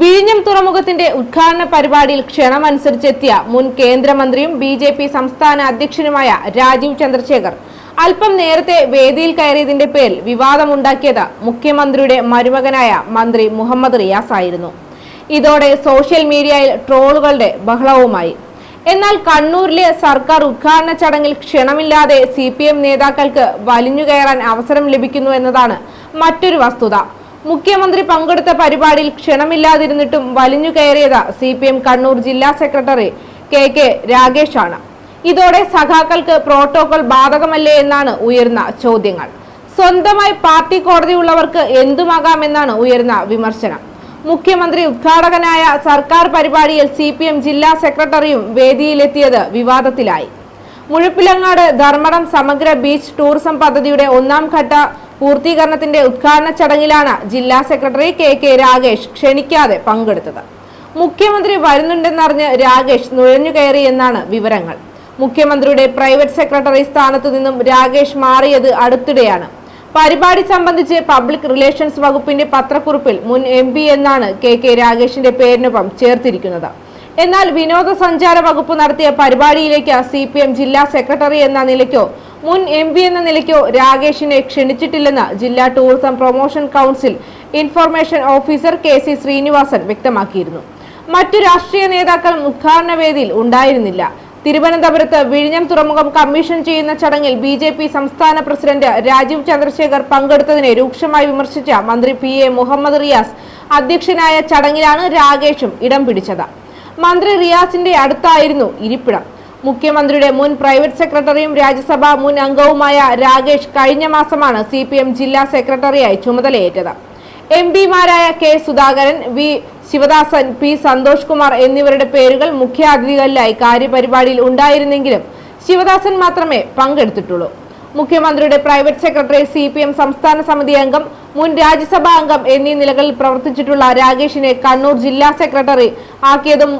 വിഴിഞ്ഞം തുറമുഖത്തിന്റെ ഉദ്ഘാടന പരിപാടിയിൽ ക്ഷണമനുസരിച്ചെത്തിയ മുൻ കേന്ദ്രമന്ത്രിയും ബി ജെ പി സംസ്ഥാന അധ്യക്ഷനുമായ രാജീവ് ചന്ദ്രശേഖർ. അല്പം നേരത്തെ വേദിയിൽ കയറിയതിന്റെ പേരിൽ വിവാദമുണ്ടാക്കിയത് മുഖ്യമന്ത്രിയുടെ മരുമകനായ മന്ത്രി മുഹമ്മദ് റിയാസ് ആയിരുന്നു. ഇതോടെ സോഷ്യൽ മീഡിയയിൽ ട്രോളുകളുടെ ബഹളവുമായി. എന്നാൽ കണ്ണൂരിലെ സർക്കാർ ഉദ്ഘാടന ചടങ്ങിൽ ക്ഷണമില്ലാതെ സി നേതാക്കൾക്ക് വലിഞ്ഞുകയറാൻ അവസരം ലഭിക്കുന്നു എന്നതാണ് മറ്റൊരു വസ്തുത. മുഖ്യമന്ത്രി പങ്കെടുത്ത പരിപാടിയിൽ ക്ഷണമില്ലാതിരുന്നിട്ടും വലിഞ്ഞു കയറിയത് സി പി എം കണ്ണൂർ ജില്ലാ സെക്രട്ടറി കെ കെ രാഗേഷ് ആണ് ഇതോടെ സഖാക്കൾക്ക് പ്രോട്ടോകോൾ ബാധകമല്ലേ എന്നാണ് ഉയർന്ന ചോദ്യങ്ങൾ. സ്വന്തമായി പാർട്ടി കോടതിയുള്ളവർക്ക് എന്തുമാകാമെന്നാണ് ഉയർന്ന വിമർശനം. മുഖ്യമന്ത്രി ഉദ്ഘാടകനായ സർക്കാർ പരിപാടിയിൽ സി പി എം ജില്ലാ സെക്രട്ടറിയും വേദിയിലെത്തിയത് വിവാദത്തിലായി. മുഴപ്പിലങ്ങാട് ധർമ്മടം സമഗ്ര ബീച്ച് ടൂറിസം പദ്ധതിയുടെ ഒന്നാം ഘട്ട പൂർത്തീകരണത്തിന്റെ ഉദ്ഘാടന ചടങ്ങിലാണ് ജില്ലാ സെക്രട്ടറി കെ കെ രാഗേഷ് ക്ഷണിക്കാതെ പങ്കെടുത്തത്. മുഖ്യമന്ത്രി വരുന്നുണ്ടെന്നറിഞ്ഞ് രാഗേഷ് നുഴഞ്ഞു കയറി എന്നാണ് വിവരങ്ങൾ. മുഖ്യമന്ത്രിയുടെ പ്രൈവറ്റ് സെക്രട്ടറി സ്ഥാനത്തു നിന്നും രാഗേഷ് മാറിയത് അടുത്തിടെയാണ്. പരിപാടി സംബന്ധിച്ച് പബ്ലിക് റിലേഷൻസ് വകുപ്പിന്റെ പത്രക്കുറിപ്പിൽ മുൻ എം എന്നാണ് കെ കെ രാഗേഷിന്റെ പേരിനൊപ്പം ചേർത്തിരിക്കുന്നത്. എന്നാൽ വിനോദസഞ്ചാര വകുപ്പ് നടത്തിയ പരിപാടിയിലേക്ക് സി ജില്ലാ സെക്രട്ടറി എന്ന നിലയ്ക്കോ മുൻ എം പി എന്ന നിലയ്ക്കോ രാഗേഷിനെ ക്ഷണിച്ചിട്ടില്ലെന്ന് ജില്ലാ tourism promotion council information officer K C Srinivasan വ്യക്തമാക്കിയിരുന്നു. മറ്റു രാഷ്ട്രീയ നേതാക്കളും ഉദ്ഘാടന വേദിയിൽ ഉണ്ടായിരുന്നില്ല. തിരുവനന്തപുരത്ത് വിഴിഞ്ഞം തുറമുഖം കമ്മീഷൻ ചെയ്യുന്ന ചടങ്ങിൽ ബി ജെ പി സംസ്ഥാന പ്രസിഡന്റ് രാജീവ് ചന്ദ്രശേഖർ പങ്കെടുത്തതിനെ രൂക്ഷമായി വിമർശിച്ച മന്ത്രി പി എ മുഹമ്മദ് റിയാസ് അധ്യക്ഷനായ ചടങ്ങിലാണ് രാഗേഷും ഇടം പിടിച്ചത്. മന്ത്രി റിയാസിന്റെ അടുത്തായിരുന്നു ഇരിപ്പിടം. മുഖ്യമന്ത്രിയുടെ മുൻ പ്രൈവറ്റ് സെക്രട്ടറിയും രാജ്യസഭാ മുൻ അംഗവുമായ രാകേഷ് കഴിഞ്ഞ മാസമാണ് സി പി എം ജില്ലാ സെക്രട്ടറിയായി ചുമതലയേറ്റത്. M പിമാരായ K Sudhakaran V Sivadasan P Santhosh Kumar എന്നിവരുടെ പേരുകൾ മുഖ്യാതിഥികളിലായി കാര്യപരിപാടിയിൽ ഉണ്ടായിരുന്നെങ്കിലും ശിവദാസൻ മാത്രമേ പങ്കെടുത്തിട്ടുള്ളൂ. മുഖ്യമന്ത്രിയുടെ private secretary C P M സംസ്ഥാന സമിതി അംഗം മുൻ രാജ്യസഭാ അംഗം എന്നീ നിലകളിൽ പ്രവർത്തിച്ചിട്ടുള്ള രാകേഷിനെ കണ്ണൂർ ജില്ലാ സെക്രട്ടറി ആക്കിയതും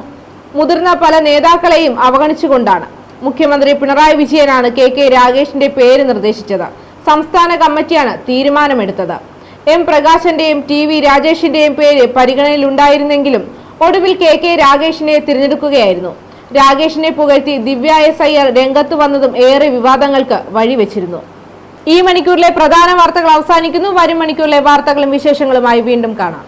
മുതിർന്ന പല നേതാക്കളെയും അവഗണിച്ചുകൊണ്ടാണ്. മുഖ്യമന്ത്രി പിണറായി വിജയനാണ് കെ കെ രാഗേഷിന്റെ പേര് നിർദ്ദേശിച്ചത്. സംസ്ഥാന കമ്മിറ്റിയാണ് തീരുമാനമെടുത്തത്. എം പ്രകാശന്റെയും ടി വി രാജേഷിന്റെയും പേര് പരിഗണനയിലുണ്ടായിരുന്നെങ്കിലും ഒടുവിൽ കെ കെ രാഗേഷിനെ തിരഞ്ഞെടുക്കുകയായിരുന്നു. രാഗേഷിനെ പുകഴ്ത്തി ദിവ്യ എസ് ആർ രംഗത്ത് വന്നതും ഏറെ വിവാദങ്ങൾക്ക് വഴിവെച്ചിരുന്നു. ഈ മണിക്കൂറിലെ പ്രധാന വാർത്തകൾ അവസാനിക്കുന്നു. വരും മണിക്കൂറിലെ വാർത്തകളും വിശേഷങ്ങളുമായി വീണ്ടും കാണാം.